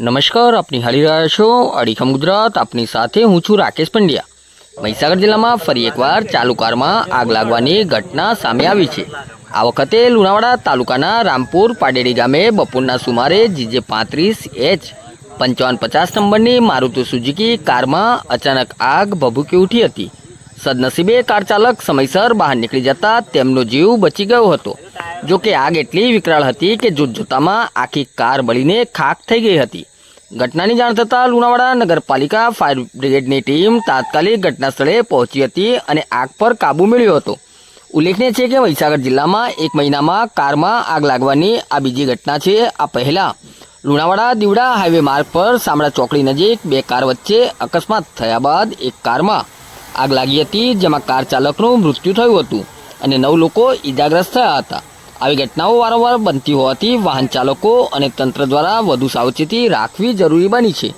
નમસ્કાર, આપની હાલી રહ્યા છો અડીખમ ગુજરાત, આપની સાથે હું છું રાકેશ પંડ્યા. મહીસાગર જિલ્લામાં ફરી એકવાર ચાલુ કારમાં આગ લાગવાની ઘટના સામે આવી છે. આ વખતે લુણાવાડા તાલુકાના રામપુર પાડેડી ગામે બપોરના સુમારે જીજે પાંત્રીસ એચ પંચાવન પચાસ નંબરની મારુતિ સુઝુકી કારમાં અચાનક આગ ભભૂકી ઉઠી હતી. સદનસીબે કાર ચાલક સમયસર બહાર નીકળી જતા તેમનો જીવ બચી ગયો હતો. જો કે આગ એટલી વિકરાળ હતી કે જોતજોતામાં આખી કાર બળીને ખાક થઈ ગઈ હતી. ઘટનાની જાણ થતાં લુણાવાડા નગરપાલિકા ફાયર બ્રિગેડની ટીમ તાત્કાલિક ઘટના સ્થળે પહોંચી હતી અને આગ પર કાબૂ મેળવ્યો હતો. ઉલ્લેખનીય છે કે મહીસાગર જિલ્લામાં એક મહિનામાં કારમાં આગ લાગવાની આ બીજી ઘટના છે આ પહેલાં. લુણાવાડા દીવડા હાઈવે માર્ગ પર સામડા ચોકડી નજીક બે કાર વચ્ચે અકસ્માત થયા બાદ એક કારમાં આગ લાગી હતી જેમાં કાર ચાલકનું મૃત્યુ થયું હતું અને નવ લોકો ઈજાગ્રસ્ત થયા હતા. આવી ઘટનાઓ વારંવાર બનતી હોવાથી વાહન ચાલકો અને તંત્ર દ્વારા વધુ સાવચેતી રાખવી જરૂરી બની છે.